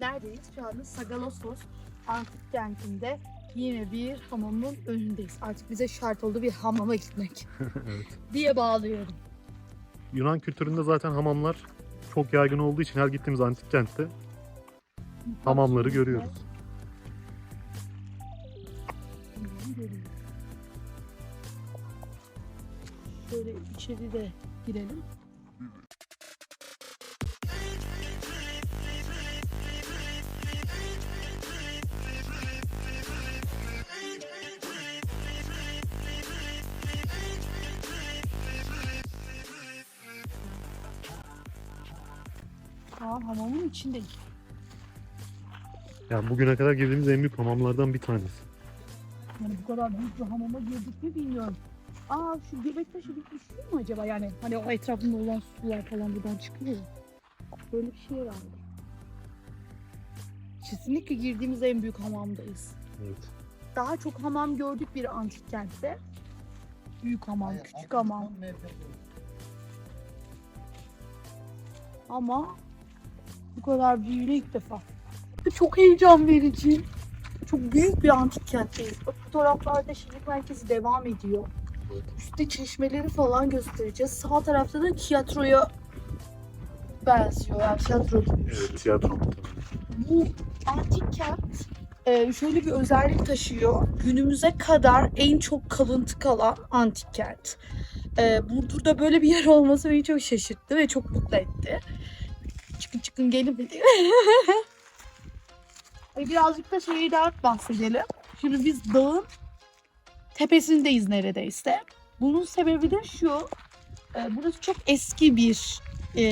Neredeyiz? Şu anda Sagalassos antik kentinde yine bir hamamın önündeyiz. Artık bize şart oldu bir hamama gitmek evet. diye bağlıyorum. Yunan kültüründe zaten hamamlar çok yaygın olduğu için her gittiğimiz antik kentte hamamları görüyoruz. Şöyle içeri de girelim. Hamamın içindeyiz. Yani bugüne kadar girdiğimiz en büyük hamamlardan bir tanesi. Yani bu kadar büyük bir hamama girdik mi bilmiyorum. Aa şu göbek taşı bitmiş değil mi acaba? Yani hani o etrafında olan sular falan buradan çıkıyor. Böyle bir şey vardı. Kesinlikle girdiğimiz en büyük hamamdayız. Evet. Daha çok hamam gördük bir antik kentte. Büyük hamam, küçük hamam. Ama bu kadar büyüğünü ilk defa. Çok heyecan verici. Çok büyük bir antik kentteyiz. Bak fotoğraflarda şehir merkezi devam ediyor. Üstte çeşmeleri falan göstereceğiz. Sağ tarafta da tiyatroya benziyor. Yani tiyatro gibi. Evet, tiyatro. Bu antik kent e, şöyle bir özellik taşıyor. Günümüze kadar en çok kalıntı kalan antik kent. E, Burdur'da böyle bir yer olması beni çok şaşırttı ve çok mutlu etti. Çıkın çıkın gelin. E, Birazcık da şeyden bahsedelim. Şimdi biz dağın tepesindeyiz neredeyse. Bunun sebebi de şu. e, Burası çok eski bir e,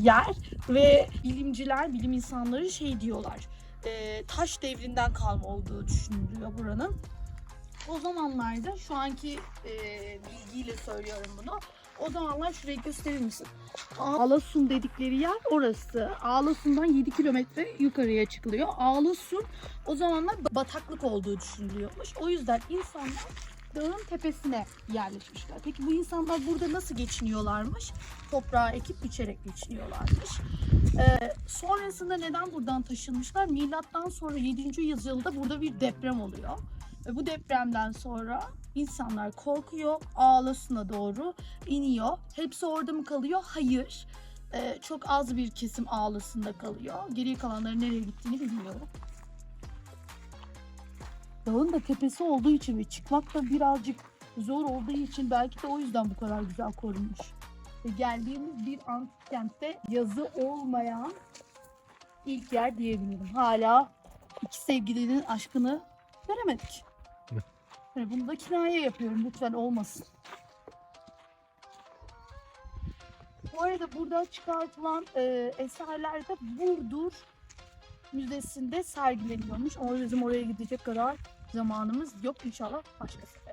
yer ve bilimciler, bilim insanları şey diyorlar. e, taş devrinden kalma olduğu düşünülüyor buranın. O zamanlarda şu anki bilgiyle söylüyorum bunu. O zamanlar şurayı gösterir misin? Ağlasun dedikleri yer orası. Ağlasun'dan 7 kilometre yukarıya çıkılıyor. Ağlasun o zamanlar bataklık olduğu düşünülüyormuş. O yüzden insanlar dağın tepesine yerleşmişler. Peki bu insanlar burada nasıl geçiniyorlarmış? Toprağı ekip biçerek geçiniyorlarmış. Ee, sonrasında neden buradan taşınmışlar? Milattan sonra 7. yüzyılda burada bir deprem oluyor. Ve bu depremden sonra insanlar korkuyor, Ağlasun'a doğru iniyor. Hepsi orada mı kalıyor? Hayır. Ee, çok az bir kesim Ağlasun'da kalıyor. Geriye kalanların nereye gittiğini bilmiyorum. Dağın da tepesi olduğu için ve çıkmak da birazcık zor olduğu için belki de o yüzden bu kadar güzel korunmuş. Ve geldiğimiz bir antik kentte yazı olmayan ilk yer diyebilirim. Hala iki sevgilinin aşkını göremedik. Yani bunu da kinaye yapıyorum lütfen olmasın. Bu arada burada çıkartılan e, eserler de Burdur Müzesi'nde sergileniyormuş. Ama bizim oraya gidecek kadar zamanımız yok inşallah başka sefer.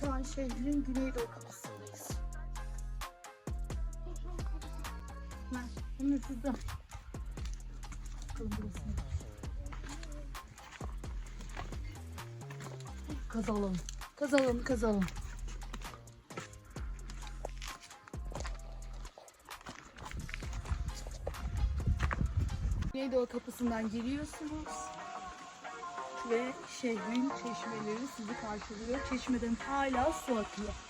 Şu an şehrin güneydoğu kapısındayız. Ben bunu şurada. Bakalım? Kazalım. Kazalım, kazalım. Güneydoğu kapısından giriyorsunuz ve şehrin çeşmeleri sizi karşılıyor. Çeşmeden hala su akıyor.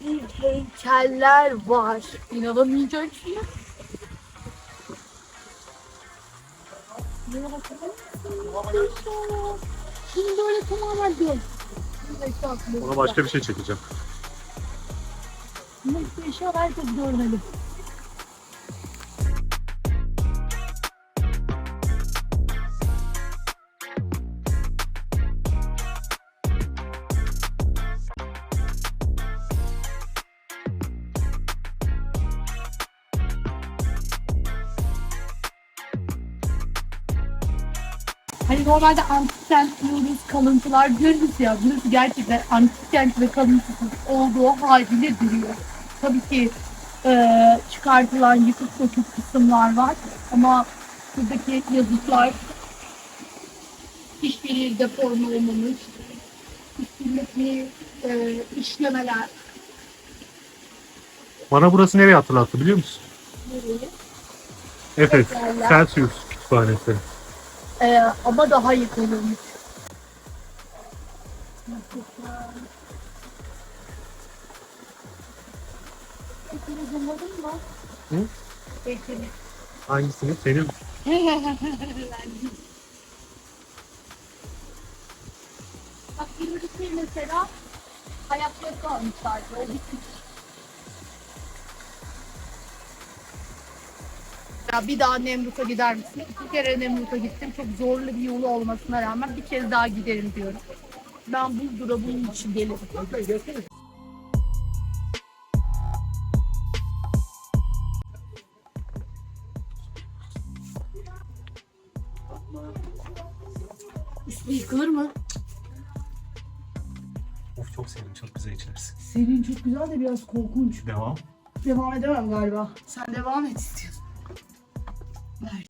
Bir heykeller var. İnanamayacak şey. Şimdi böyle tamamen dön. Ona başka bir şey çekeceğim. Yaşıyor herkes görmeli. Normalde antik kent diyoruz, kalıntılar diyoruz ya. Burası gerçekten antik kent ve kalıntısız olduğu haliyle duruyor. Tabii ki e, çıkartılan yıkık dökük kısımlar var. Ama buradaki yazıtlar hiçbiri deforme olmamış. Hiçbirindeki e, işlemeler Bana burası nereye hatırlattı biliyor musun? nereye? Efes. Celsius kütüphanesi. E, ama daha zoomladın mı? Hı? Peki. Hangisini? Senin. Bak birincisi mesela hayatta kalmışlardı. O bitmiş. Ya bir daha Nemrut'a gider misin? İki kere Nemrut'a gittim. Çok zorlu bir yolu olmasına rağmen bir kez daha giderim diyorum. Ben Burdur'a bunun için gelirim. Üstü yıkılır mı? Of çok sevdim. Çok güzel içersin. Senin çok güzel de biraz korkunç. Devam. Devam edemem galiba. Sen devam et istiyorsun. Right.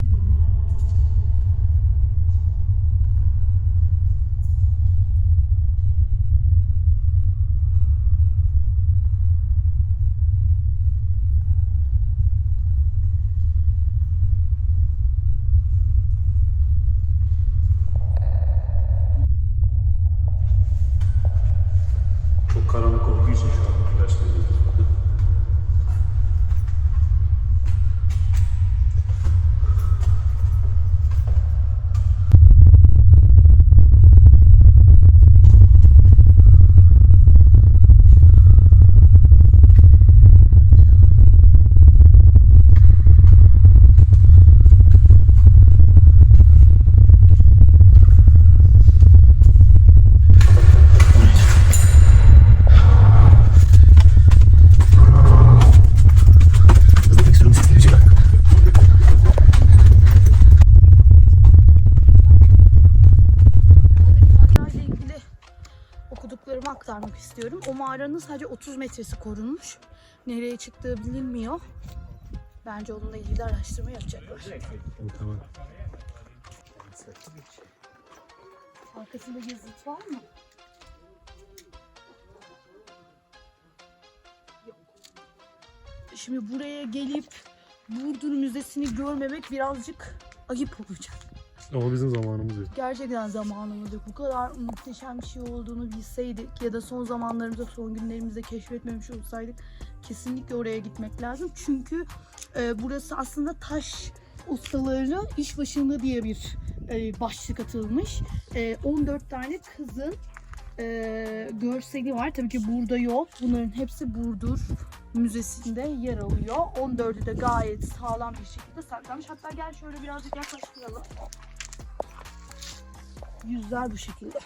Aktarmak istiyorum. O mağaranın sadece 30 metresi korunmuş. Nereye çıktığı bilinmiyor. Bence onunla ilgili araştırma yapacaklar. Tamam. Arkasında yazıt var mı? Yok. Şimdi buraya gelip Burdur Müzesi'ni görmemek birazcık ayıp olacak. Ama bizim zamanımız yok. Gerçekten zamanımız yok. Bu kadar muhteşem bir şey olduğunu bilseydik ya da son zamanlarımızda, son günlerimizde keşfetmemiş olsaydık kesinlikle oraya gitmek lazım. Çünkü e, burası aslında taş ustaları iş başında diye bir e, başlık atılmış. E, 14 tane kızın e, görseli var. Tabii ki burada yok. Bunların hepsi Burdur Müzesi'nde yer alıyor. 14'ü de gayet sağlam bir şekilde saklanmış. Hatta gel şöyle birazcık yaklaştıralım. Yüzler bu şekilde.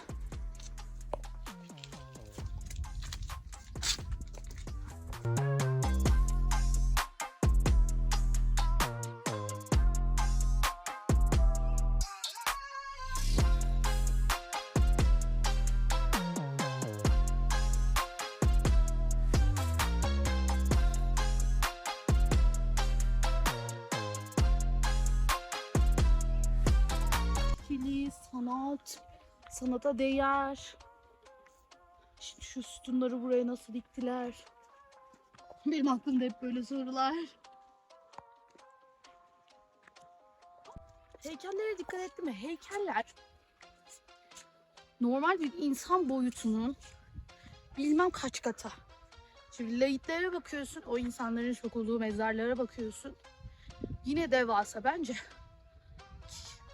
Sanata değer. Şimdi şu sütunları buraya nasıl diktiler? Benim aklımda hep böyle sorular. Heykellere dikkat etti mi? Heykeller normal bir insan boyutunun bilmem kaç katı. Şimdi layitlere bakıyorsun, o insanların sokulduğu mezarlara bakıyorsun. Yine devasa bence.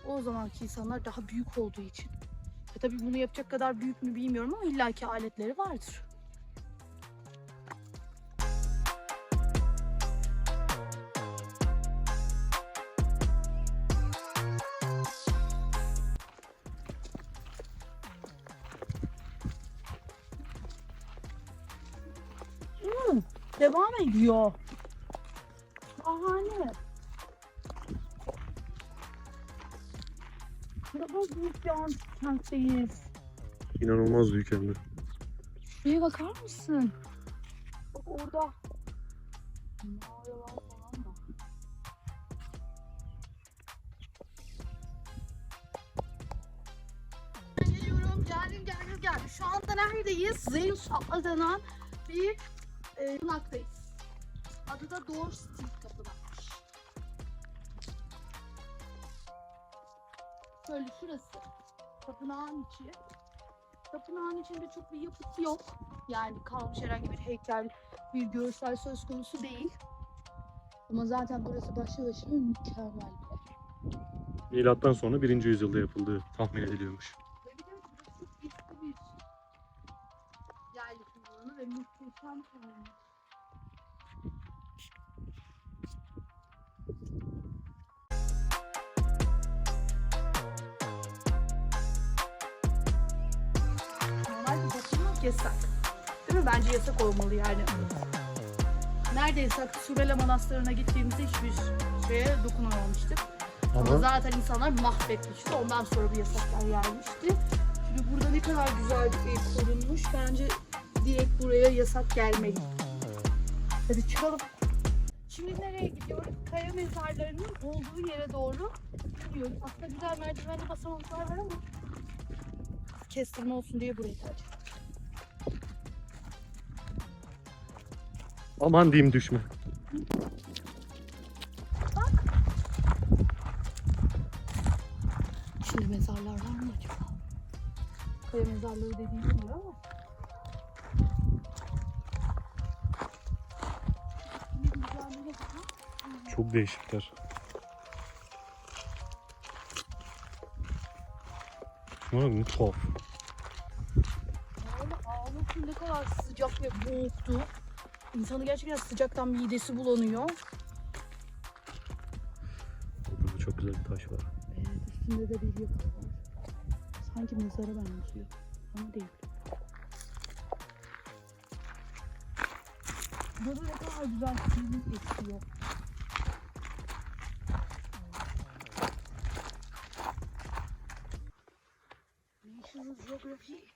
O zamanki insanlar daha büyük olduğu için. Tabii bunu yapacak kadar büyük mü bilmiyorum ama illaki aletleri vardır. Hmm, devam ediyor. Şahane. Daha büyük bir antik kentteyiz. İnanılmaz büyük hem de. Şuraya bakar mısın? Bak orada. Mağaralar falan var. Geliyorum, geldim, geldim, geldim. Şu anda neredeyiz? Zeus adlanan bir e, konaktayız. Adı da Door Street Şöyle şurası. Tapınağın içi. Tapınağın içinde çok bir yapısı yok. Yani kalmış herhangi bir heykel, bir görsel söz konusu değil. Ama zaten burası başlı başına mükemmel bir yer. Milattan sonra 1. yüzyılda yapıldığı tahmin ediliyormuş. Dokunmak yasak. Değil mi? Bence yasak olmalı yani. Nerede yasak? Surele Manastırı'na gittiğimizde hiçbir şeye dokunamamıştık. Ama zaten insanlar mahvetmişti. Ondan sonra bu yasaklar gelmişti. Şimdi burada ne kadar güzel e, korunmuş. Bence direkt buraya yasak gelmeli. Hadi çıkalım. Şimdi nereye gidiyoruz? Kaya mezarlarının olduğu yere doğru gidiyoruz. Aslında güzel merdivenli basamaklar var ama kestirme olsun diye burayı tercih aman diyeyim düşme. Şimdi mezarlar var mı acaba? Kaya mezarları dediğim yer ama. Çok değişikler. Şuna bak ne tuhaf. Ama ağlasın ne kadar sıcak ve boğuktu. İnsanı gerçekten sıcaktan midesi bulanıyor. Burada çok güzel bir taş var. Evet üstünde de bir yapı var. Sanki mezara benziyor. Ama değil. Burada ne kadar güzel film esiyor. National Geography.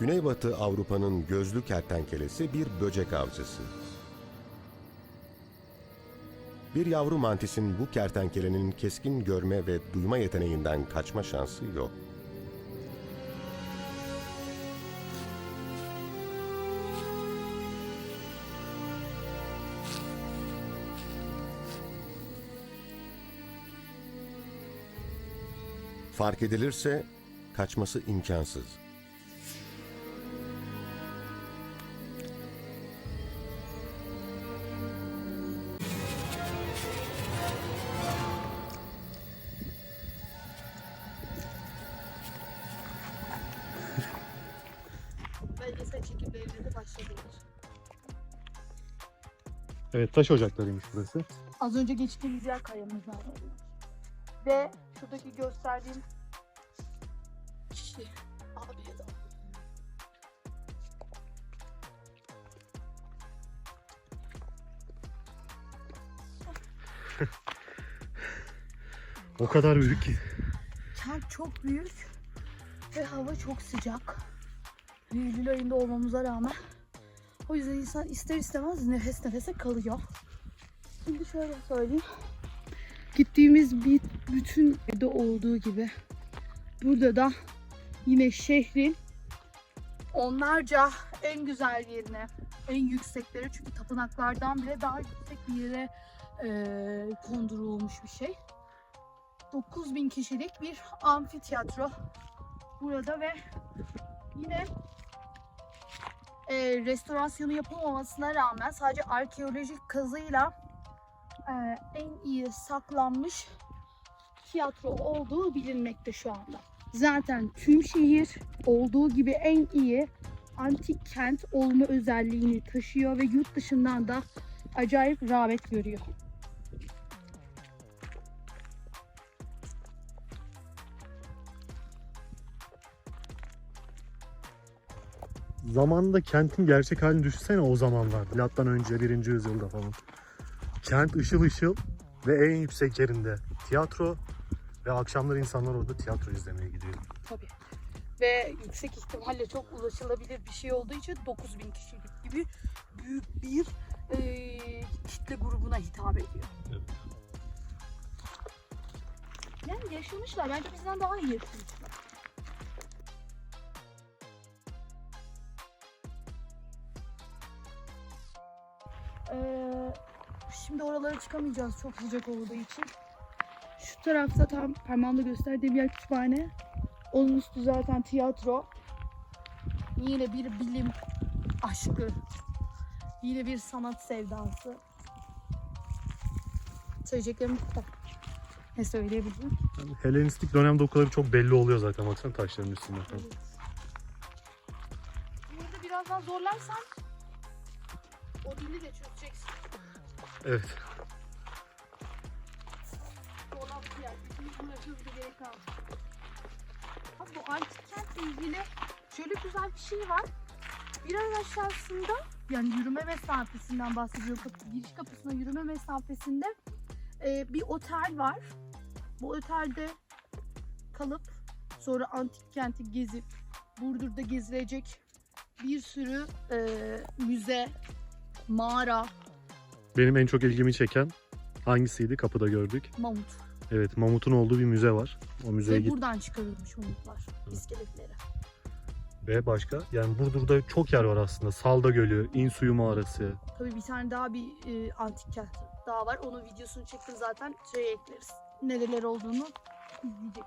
Güneybatı Avrupa'nın gözlü kertenkelesi bir böcek avcısı. Bir yavru mantisin bu kertenkelenin keskin görme ve duyma yeteneğinden kaçma şansı yok. Fark edilirse kaçması imkansız. Evet taş ocaklarıymış burası. Az önce geçtiğimiz yer kayamız var. Ve şuradaki gösterdiğim kişi abiye de O kadar büyük ki. Kent çok büyük ve hava çok sıcak. Eylül ayında olmamıza rağmen o yüzden insan ister istemez nefes nefese kalıyor. Şimdi şöyle söyleyeyim. Gittiğimiz bir bütün yerde olduğu gibi burada da yine şehrin onlarca en güzel yerine, en yüksekleri çünkü tapınaklardan bile daha yüksek bir yere eee kondurulmuş bir şey. 9000 kişilik bir amfiteyatro burada ve yine e, restorasyonu yapılmamasına rağmen sadece arkeolojik kazıyla e, en iyi saklanmış tiyatro olduğu bilinmekte şu anda. Zaten tüm şehir olduğu gibi en iyi antik kent olma özelliğini taşıyor ve yurt dışından da acayip rağbet görüyor. Zamanında kentin gerçek halini düşünsene o zamanlarda. Milattan önce 1. yüzyılda falan. Kent ışıl ışıl ve en yüksek yerinde tiyatro ve akşamları insanlar orada tiyatro izlemeye gidiyor. Tabii. Ve yüksek ihtimalle çok ulaşılabilir bir şey olduğu için 9000 kişilik gibi büyük bir eee, kitle grubuna hitap ediyor. Evet. Yani yaşamışlar. Bence bizden daha iyi yaşamışlar. Şimdi oralara çıkamayacağız çok sıcak olduğu için. Şu tarafta tam parmağımda gösterdiğim yer kütüphane. Onun üstü zaten tiyatro. Yine bir bilim aşkı. Yine bir sanat sevdası. Söyleyeceklerim bu kadar. Ne söyleyebilirim? Yani Helenistik dönem dokuları çok belli oluyor zaten baksana taşların üstünde falan. Burada biraz daha zorlarsan o dili de çözeceksin. Evet. Dolap uğraşıyoruz bir gerek bu antik kentle ilgili şöyle güzel bir şey var. Biraz aşağısında yani yürüme mesafesinden bahsediyor. Kapı, giriş kapısına yürüme mesafesinde e, bir otel var. Bu otelde kalıp sonra antik kenti gezip Burdur'da gezilecek bir sürü e, müze, mağara, Benim en çok ilgimi çeken hangisiydi? Kapıda gördük. mamut. Evet Mamut'un olduğu bir müze var. O müzeye Ve git buradan çıkarılmış mamutlar, iskeletleri. ve başka. Yani Burdur'da çok yer var aslında. Salda Gölü, İnsuyu Mağarası. Tabii bir tane daha bir e, antik kent daha var. Onun videosunu çektim zaten. Şeye ekleriz. Nereler olduğunu izleyecek.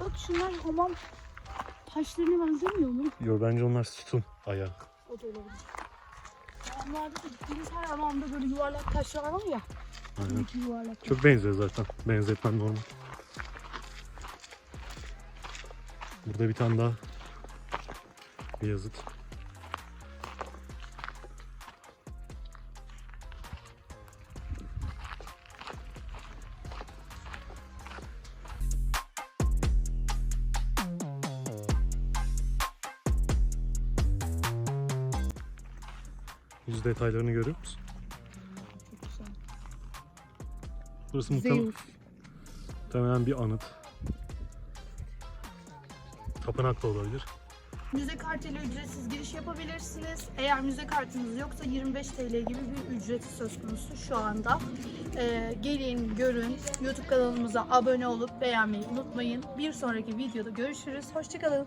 Bak şunlar hamam taşlarına benzemiyor mu? Yo bence onlar sütun ayağı. O da olabilir. Hamamlarda da gittiğimiz her hamamda böyle yuvarlak taşlar var ya. Aynen. Yuvarlak. Çok benziyor zaten. Benzetmen normal. Burada bir tane daha bir yazıt. Yüz detaylarını görüyor musun? Burası muhtemelen. Muhtemelen bir anıt. Tapınak da olabilir. Müze kartıyla ücretsiz giriş yapabilirsiniz. Eğer müze kartınız yoksa 25 TL gibi bir ücreti söz konusu şu anda. Ee, gelin, görün. YouTube kanalımıza abone olup beğenmeyi unutmayın. Bir sonraki videoda görüşürüz. Hoşçakalın.